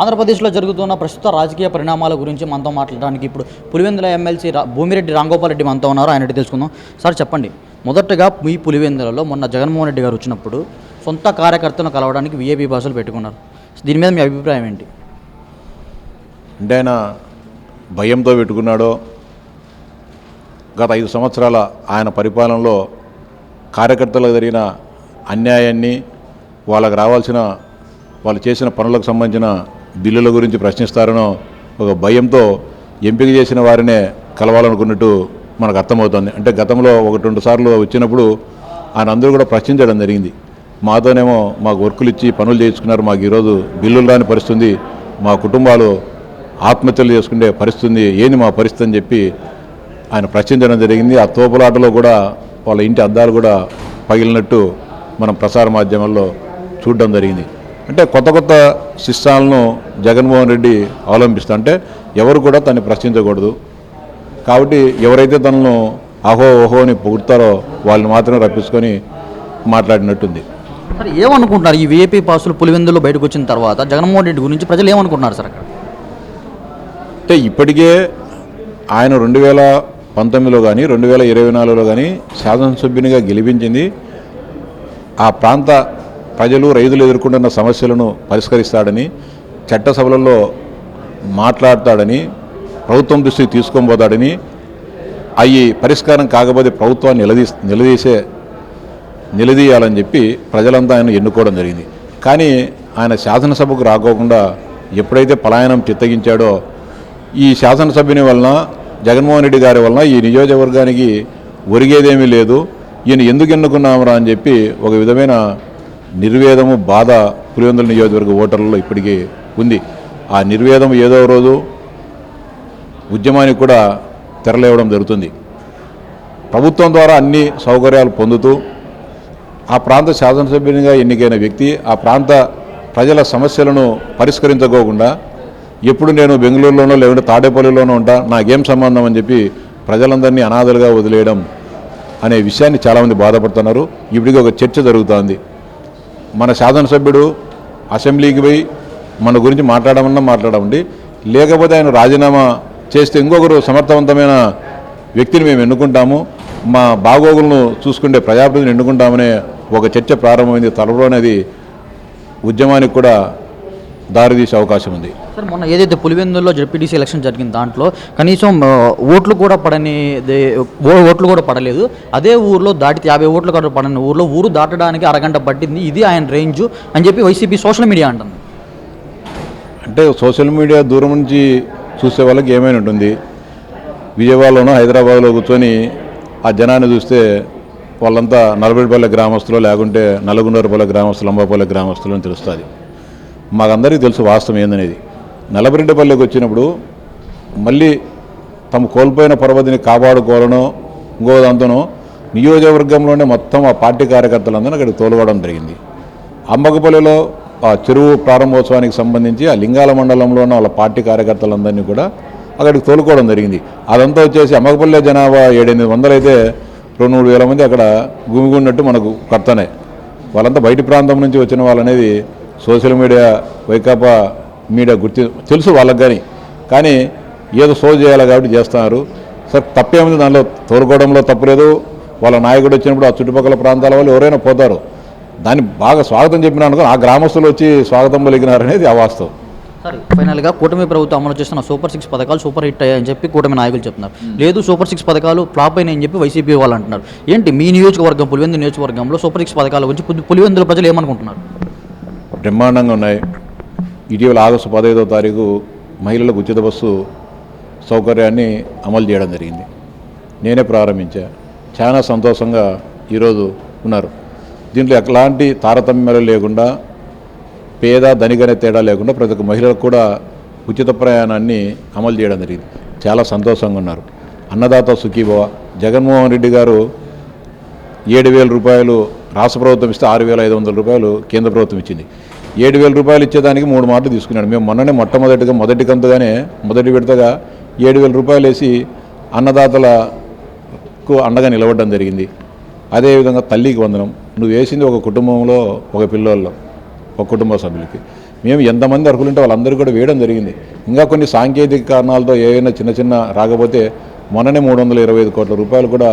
ఆంధ్రప్రదేశ్లో జరుగుతున్న ప్రస్తుత రాజకీయ పరిణామాల గురించి మనతో మాట్లాడడానికి ఇప్పుడు పులివెందుల ఎమ్మెల్సీ భూమిరెడ్డి రాంగోపాల్ రెడ్డి మనతో ఉన్నారు. ఆయన తెలుసుకుందాం. సార్ చెప్పండి. మొదటగా మీ పులివెందులలో మొన్న జగన్మోహన్ రెడ్డి గారు వచ్చినప్పుడు సొంత కార్యకర్తలను కలవడానికి విఏపీ భాషలు పెట్టుకున్నారు. దీని మీద మీ అభిప్రాయం ఏంటి? అంటే ఆయన భయంతో పెట్టుకున్నాడో గత ఐదు సంవత్సరాల ఆయన పరిపాలనలో కార్యకర్తలకు జరిగిన అన్యాయాన్ని వాళ్ళకు రావాల్సిన వాళ్ళు చేసిన పనులకు సంబంధించిన బిల్లుల గురించి ప్రశ్నిస్తారనో ఒక భయంతో ఎంపిక చేసిన వారినే కలవాలనుకున్నట్టు మనకు అర్థమవుతుంది. అంటే గతంలో ఒకటి రెండు సార్లు వచ్చినప్పుడు ఆయన అందరూ కూడా ప్రశ్నించడం జరిగింది. మాతోనేమో మాకు వర్కులు ఇచ్చి పనులు చేయించుకున్నారు మాకు ఈరోజు బిల్లులు రాని పరిస్థితి మా కుటుంబాలు ఆత్మహత్యలు చేసుకునే పరిస్థితుంది ఏంది మా పరిస్థితి అని చెప్పి ఆయన ప్రశ్నించడం జరిగింది. ఆ తోపులాటలో కూడా వాళ్ళ ఇంటి అద్దాలు కూడా పగిలినట్టు మనం ప్రసార మాధ్యమాల్లో చూడడం జరిగింది. అంటే కొత్త కొత్త శిష్టాలను జగన్మోహన్ రెడ్డి అవలంబిస్తా అంటే ఎవరు కూడా తనని ప్రశ్నించకూడదు. కాబట్టి ఎవరైతే తనను అహో ఓహో అని పొగుడతారో వాళ్ళని మాత్రమే రప్పించుకొని మాట్లాడినట్టుంది. సార్ ఏమనుకుంటున్నారు? ఈ విఏపీ పాసులు పులివెందులో బయటకు వచ్చిన తర్వాత జగన్మోహన్ రెడ్డి గురించి ప్రజలు ఏమనుకుంటున్నారు సార్ అక్కడ? అంటే ఇప్పటికే ఆయన రెండు వేల పంతొమ్మిదిలో కానీ రెండు వేల ఇరవై నాలుగులో కానీ శాసనసభ్యునిగా గెలిపించింది. ఆ ప్రాంత ప్రజలు రైతులు ఎదుర్కొంటున్న సమస్యలను పరిష్కరిస్తాడని చట్టసభలలో మాట్లాడతాడని ప్రభుత్వం దృష్టికి తీసుకొని పోతాడని అవి పరిష్కారం కాకపోతే ప్రభుత్వాన్ని నిలదీ నిలదీసే నిలదీయాలని చెప్పి ప్రజలంతా ఆయన ఎన్నుకోవడం జరిగింది. కానీ ఆయన శాసనసభకు రాకోకుండా ఎప్పుడైతే పలాయనం చిత్తగించాడో ఈ శాసనసభ్యుని వలన జగన్మోహన్ రెడ్డి గారి వలన ఈ నియోజకవర్గానికి ఒరిగేదేమీ లేదు. ఈయన ఎందుకు ఎన్నుకున్నామరా అని చెప్పి ఒక విధమైన నిర్వేదము బాధ పులివెందుల నియోజకవర్గ ఓటర్లలో ఇప్పటికీ ఉంది. ఆ నిర్వేదం ఏదో రోజు ఉద్యమానికి కూడా తెరలేవడం జరుగుతుంది. ప్రభుత్వం ద్వారా అన్ని సౌకర్యాలు పొందుతూ ఆ ప్రాంత శాసనసభ్యునిగా ఎన్నికైన వ్యక్తి ఆ ప్రాంత ప్రజల సమస్యలను పరిష్కరించుకోకుండా ఎప్పుడు నేను బెంగళూరులోనో లేకుంటే తాడేపల్లిలోనో ఉంటా నాకేం సంబంధం అని చెప్పి ప్రజలందరినీ అనాథలుగా వదిలేయడం అనే విషయాన్ని చాలామంది బాధపడుతున్నారు. ఇప్పటికీ ఒక చర్చ జరుగుతోంది. మన శాసనసభ్యుడు అసెంబ్లీకి పోయి మన గురించి మాట్లాడమన్నా మాట్లాడమండి. లేకపోతే ఆయన రాజీనామా చేస్తే ఇంకొకరు సమర్థవంతమైన వ్యక్తిని మేము ఎన్నుకుంటాము. మా బాగోగులను చూసుకుంటే ప్రజాప్రతిని ఎన్నుకుంటామనే ఒక చర్చ ప్రారంభమైంది. త్వరలో అనేది ఉద్యమానికి కూడా దారితీసే అవకాశం ఉంది. సార్ మొన్న ఏదైతే పులివెందుల్లో జడ్పీటీసీ ఎలక్షన్ జరిగిన దాంట్లో కనీసం ఓట్లు కూడా పడని ఓట్లు కూడా పడలేదు. అదే ఊర్లో దాటితే యాభై ఓట్లు కూడా పడని ఊర్లో ఊరు దాటడానికి అరగంట పట్టింది. ఇది ఆయన రేంజ్ అని చెప్పి వైసీపీ సోషల్ మీడియా అంటుంది. అంటే సోషల్ మీడియా దూరం నుంచి చూసే వాళ్ళకి ఏమైనా ఉంటుంది? విజయవాడలోనో హైదరాబాద్లో కూర్చొని ఆ జనాన్ని చూస్తే వాళ్ళంతా నలభైపల్లె గ్రామస్తులు లేకుంటే నల్గొండపల్లె గ్రామస్తులు అంబాపల్లె గ్రామస్తులు అని తెలుస్తుంది. మాకందరికీ తెలుసు వాస్తవం ఏందనేది. నలభరెడ్డిపల్లికి వచ్చినప్పుడు మళ్ళీ తమ కోల్పోయిన పరవధిని కాపాడుకోవాలనో ఇంకో దాంతోనో నియోజకవర్గంలోనే మొత్తం ఆ పార్టీ కార్యకర్తలందరూ అక్కడికి తోలుకోవడం జరిగింది. అంబకపల్లిలో ఆ చెరువు ప్రారంభోత్సవానికి సంబంధించి ఆ లింగాల మండలంలో ఉన్న వాళ్ళ పార్టీ కార్యకర్తలందరినీ కూడా అక్కడికి తోలుకోవడం జరిగింది. అదంతా వచ్చేసి అమ్మకపల్లి జనాభా ఏడెనిమిది వందలైతే రెండు మూడు వేల మంది అక్కడ గుమిగున్నట్టు మనకు కర్తనే. వాళ్ళంతా బయటి ప్రాంతం నుంచి వచ్చిన వాళ్ళనేది సోషల్ మీడియా వైకాపా మీడియా గుర్తి తెలుసు వాళ్ళకి కానీ కానీ ఏదో షో చేయాలి కాబట్టి చేస్తున్నారు. సార్ తప్పేముంది దానిలో తోలుకోవడంలో తప్పులేదు వాళ్ళ నాయకుడు వచ్చినప్పుడు ఆ చుట్టుపక్కల ప్రాంతాల వాళ్ళు ఎవరైనా పోతారు. దాన్ని బాగా స్వాగతం చెప్పినా అనుకో ఆ గ్రామస్తులు వచ్చి స్వాగతం పలికినారనేది అవాస్తవం. సరే ఫైనల్గా కూటమి ప్రభుత్వం అమలు చేస్తున్న సూపర్ సిక్స్ పథకాలు సూపర్ హిట్ అయ్యాయని చెప్పి కూటమి నాయకులు చెప్తున్నారు. లేదు సూపర్ సిక్స్ పథకాలు ఫ్లాప్ అయినాయని చెప్పి వైసీపీ వాళ్ళు అంటున్నారు. ఏంటి మీ నియోజకవర్గం పులివెందు నియోజకవర్గంలో సూపర్ సిక్స్ పథకాల గురించి పులి- పులివెందుల ప్రజలు ఏమనుకుంటున్నారు? బ్రహ్మాండంగా ఉన్నాయి. ఇటీవల ఆగస్టు పదహైదో తారీఖు మహిళలకు ఉచిత బస్సు సౌకర్యాన్ని అమలు చేయడం జరిగింది. నేనే ప్రారంభించా. చాలా సంతోషంగా ఈరోజు ఉన్నారు. దీంట్లో ఎలాంటి తారతమ్యాలు లేకుండా పేద ధనికనే తేడా లేకుండా ప్రతి ఒక్క మహిళలకు కూడా ఉచిత ప్రయాణాన్ని అమలు చేయడం జరిగింది. చాలా సంతోషంగా ఉన్నారు. అన్నదాత సుఖీభవ. జగన్మోహన్ రెడ్డి గారు ఏడు వేల రూపాయలు రాష్ట్ర ప్రభుత్వం ఇస్తే ఆరు వేల ఐదు వందల రూపాయలు కేంద్ర ప్రభుత్వం ఇచ్చింది. ఏడు వేల రూపాయలు ఇచ్చేదానికి మూడు మాటలు తీసుకున్నాడు. మేము మొన్ననే మొట్టమొదటిగా మొదటి కంతుగానే మొదటి విడతగా ఏడు వేల రూపాయలు వేసి అన్నదాతలకు అండగా నిలబడడం జరిగింది. అదేవిధంగా తల్లికి వందనం. నువ్వు వేసింది ఒక కుటుంబంలో ఒక పిల్లోళ్ళం ఒక కుటుంబ సభ్యులకి. మేము ఎంతమంది అర్హులుంటే వాళ్ళందరూ కూడా వేయడం జరిగింది. ఇంకా కొన్ని సాంకేతిక కారణాలతో ఏవైనా చిన్న చిన్న రాకపోతే మొన్ననే మూడు వందల ఇరవై ఐదు కోట్ల రూపాయలు కూడా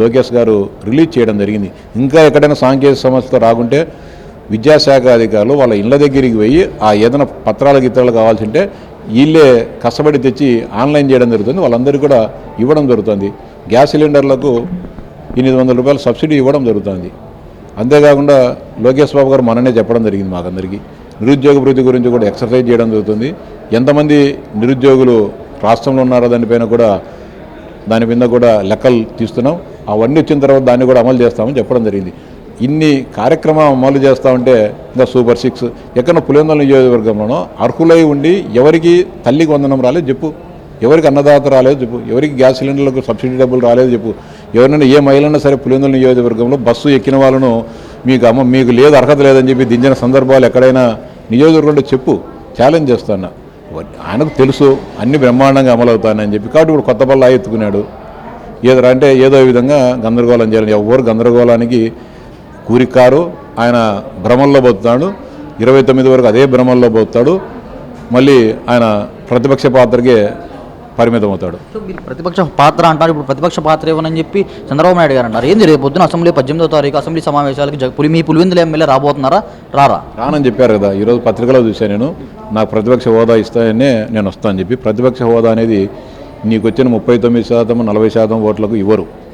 లోకేష్ గారు రిలీజ్ చేయడం జరిగింది. ఇంకా ఎక్కడైనా సాంకేతిక సమస్యతో రాకుంటే విద్యాశాఖ అధికారులు వాళ్ళ ఇళ్ళ దగ్గరికి పోయి ఆ ఏదైనా పత్రాల గిత్రాలు కావాల్సి ఉంటే వీళ్ళే కష్టపడి తెచ్చి ఆన్లైన్ చేయడం జరుగుతుంది. వాళ్ళందరికీ కూడా ఇవ్వడం జరుగుతుంది. గ్యాస్ సిలిండర్లకు ఎనిమిది వందల రూపాయలు సబ్సిడీ ఇవ్వడం జరుగుతుంది. అంతేకాకుండా లోకేష్ బాబు గారు మననే చెప్పడం జరిగింది మాకందరికీ. నిరుద్యోగ వృద్ధి గురించి కూడా ఎక్సర్సైజ్ చేయడం జరుగుతుంది. ఎంతమంది నిరుద్యోగులు రాష్ట్రంలో ఉన్నారో దానిపైన కూడా దాని మీద కూడా లెక్కలు తీస్తున్నాం. అవన్నీ వచ్చిన తర్వాత దాన్ని కూడా అమలు చేస్తామని చెప్పడం జరిగింది. ఇన్ని కార్యక్రమాలు అమలు చేస్తామంటే ఇంకా సూపర్ సిక్స్. ఎక్కడ పులివెందుల నియోజకవర్గంలోనో అర్హులై ఉండి ఎవరికి తల్లికి వందనం రాలేదు చెప్పు. ఎవరికి అన్నదాత రాలేదు చెప్పు. ఎవరికి గ్యాస్ సిలిండర్లకు సబ్సిడీ డబ్బులు రాలేదు చెప్పు. ఎవరైనా ఏ మహిళైనా సరే పులివెందుల నియోజకవర్గంలో బస్సు ఎక్కిన వాళ్ళను మీకు అమ్మ మీకు లేదు అర్హత లేదని చెప్పి దించిన సందర్భాలు ఎక్కడైనా నియోజకవర్గంలో చెప్పు. ఛాలెంజ్ చేస్తాను? ఆయనకు తెలుసు అన్ని బ్రహ్మాండంగా అమలవుతానని చెప్పి. కాబట్టి ఇప్పుడు కొత్త పళ్ళ ఎత్తుకున్నాడు ఏదో అంటే ఏదో విధంగా గందరగోళం చేయాలి ఎవరు గందరగోళానికి కూరికారు. ఆయన భ్రమంలో పోతున్నాడు. ఇరవై తొమ్మిది వరకు అదే భ్రమంలో పోతాడు. మళ్ళీ ఆయన ప్రతిపక్ష పాత్రకే పరిమితం అవుతాడు. ప్రతిపక్ష పాత్ర అంటారు. ఇప్పుడు ప్రతిపక్ష పాత్ర ఇవ్వనని చెప్పి చంద్రబాబు నాయుడు గారు అన్నారు. ఏంది రేపు పొద్దున అసెంబ్లీ పద్దెనిమిదో తారీఖు అసెంబ్లీ సమావేశాలకు పులి మీ పులివెందుల ఎమ్మెల్యే రాబోతున్నారా? రారా? రానని చెప్పారు కదా. ఈరోజు పత్రికలో చూశాను నేను. నాకు ప్రతిపక్ష హోదా ఇస్తాయనే నేను వస్తానని చెప్పి ప్రతిపక్ష హోదా అనేది నీకు వచ్చిన ముప్పై తొమ్మిది శాతం నలభై శాతం ఓట్లకు ఇవ్వరు.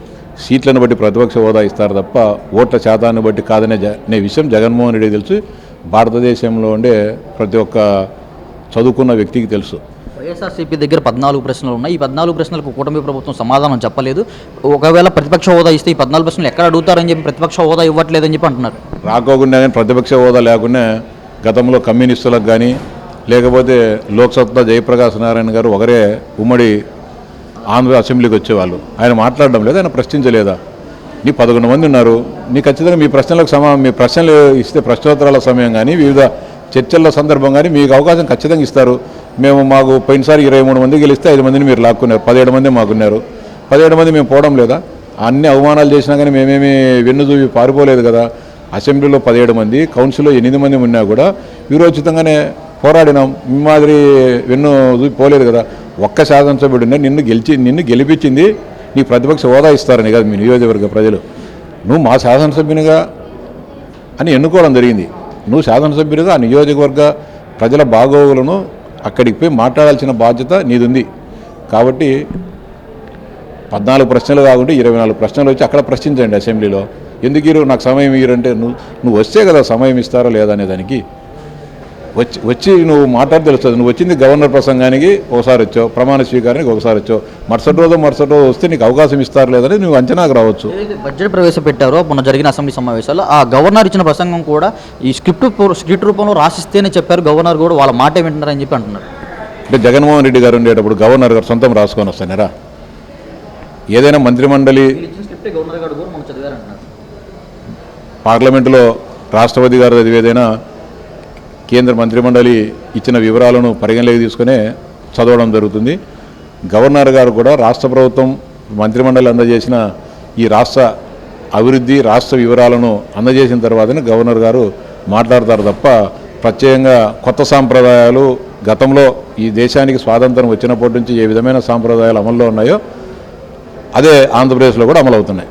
సీట్లను బట్టి ప్రతిపక్ష హోదా ఇస్తారు తప్ప ఓట్ల శాతాన్ని బట్టి కాదనే జ అనే విషయం జగన్మోహన్ రెడ్డి తెలుసు. భారతదేశంలో ఉండే ప్రతి ఒక్క చదువుకున్న వ్యక్తికి తెలుసు. వైఎస్ఆర్సీపీ దగ్గర పద్నాలుగు ప్రశ్నలు ఉన్నాయి. ఈ పద్నాలుగు ప్రశ్నలకు కూటమి ప్రభుత్వం సమాధానం చెప్పలేదు. ఒకవేళ ప్రతిపక్ష హోదా ఇస్తే ఈ పద్నాలుగు ప్రశ్నలు ఎక్కడ అడుగుతారని చెప్పి ప్రతిపక్ష హోదా ఇవ్వట్లేదని చెప్పి అంటున్నారు. రాకోకుండా కానీ ప్రతిపక్ష హోదా లేకుండా గతంలో కమ్యూనిస్టులకు కానీ లేకపోతే లోక్సత్తా జయప్రకాశ్ నారాయణ గారు ఒకరే ఉమ్మడి ఆంధ్ర అసెంబ్లీకి వచ్చేవాళ్ళు. ఆయన మాట్లాడడం లేదు ఆయన ప్రశ్నించలేదా? నీ పదకొండు మంది ఉన్నారు. నీ ఖచ్చితంగా మీ ప్రశ్నలకు సమా మీ ప్రశ్నలు ఇస్తే ప్రశ్నోత్తరాల సమయం కానీ వివిధ చర్చల సందర్భం కానీ మీకు అవకాశం ఖచ్చితంగా ఇస్తారు. మేము మాకు పోయినసారి ఇరవై మూడు మంది గెలిస్తే ఐదు మందిని మీరు లాక్కున్నారు. పదిహేడు మంది మాకున్నారు. పదిహేడు మంది మేము పోవడం లేదా? అన్ని అవమానాలు చేసినా కానీ మేమేమి వెన్ను చూపి పారిపోలేదు కదా. అసెంబ్లీలో పదిహేడు మంది కౌన్సిల్లో ఎనిమిది మంది ఉన్నా కూడా వీరోచితంగానే పోరాడినాం. మీ మాదిరి వెన్ను చూపి పోలేదు కదా. ఒక్క శాసనసభ్యుడున్నా నిన్ను గెలిచి నిన్ను గెలిపించింది నీ ప్రతిపక్ష హోదా ఇస్తారని కాదు మీ నియోజకవర్గ ప్రజలు. నువ్వు మా శాసనసభ్యునిగా అని ఎన్నుకోవడం జరిగింది. నువ్వు శాసనసభ్యుడిగా ఆ నియోజకవర్గ ప్రజల బాగోగులను అక్కడికి పోయి మాట్లాడాల్సిన బాధ్యత నీదుంది. కాబట్టి పద్నాలుగు ప్రశ్నలు కాకుండా ఇరవై నాలుగు ప్రశ్నలు వచ్చి అక్కడ ప్రశ్నించండి అసెంబ్లీలో. ఎందుకు ఇరు నాకు సమయం ఇరంటే నువ్వు నువ్వు వస్తే కదా సమయం ఇస్తారా లేదా అనే దానికి వచ్చి వచ్చి నువ్వు మాట్లాడి తెలుస్తుంది. నువ్వు వచ్చింది గవర్నర్ ప్రసంగానికి ఒకసారి వచ్చావు ప్రమాణ స్వీకారానికి ఒకసారి వచ్చావు. మరుసటి రోజు మరుసటి రోజు వస్తే నీకు అవకాశం ఇస్తారు లేదని నువ్వు అంచనాకు రావచ్చు. బడ్జెట్ ప్రవేశపెట్టారో మొన్న జరిగిన అసెంబ్లీ సమావేశాల్లో ఆ గవర్నర్ ఇచ్చిన ప్రసంగం కూడా ఈ స్క్రిప్ట్ స్క్రిప్ట్ రూపంలో రాసిస్తేనే చెప్పారు గవర్నర్ కూడా వాళ్ళ మాట వింటున్నారని చెప్పి అంటున్నారు. అంటే జగన్మోహన్ రెడ్డి గారు ఉండేటప్పుడు గవర్నర్ గారు సొంతం రాసుకొని వస్తానరా ఏదైనా మంత్రిమండలి పార్లమెంటులో రాష్ట్రపతి గారు చదివేదైనా కేంద్ర మంత్రిమండలి ఇచ్చిన వివరాలను పరిగణలోకి తీసుకునే చదవడం జరుగుతుంది. గవర్నర్ గారు కూడా రాష్ట్ర ప్రభుత్వం మంత్రిమండలి అందజేసిన ఈ రాష్ట్ర అభివృద్ధి రాష్ట్ర వివరాలను అందజేసిన తర్వాతనే గవర్నర్ గారు మాట్లాడతారు తప్ప ప్రత్యేకంగా కొత్త సాంప్రదాయాలు గతంలో ఈ దేశానికి స్వాతంత్రం వచ్చినప్పటి నుంచి ఏ విధమైన సాంప్రదాయాలు అమల్లో ఉన్నాయో అదే ఆంధ్రప్రదేశ్లో కూడా అమలవుతున్నాయి.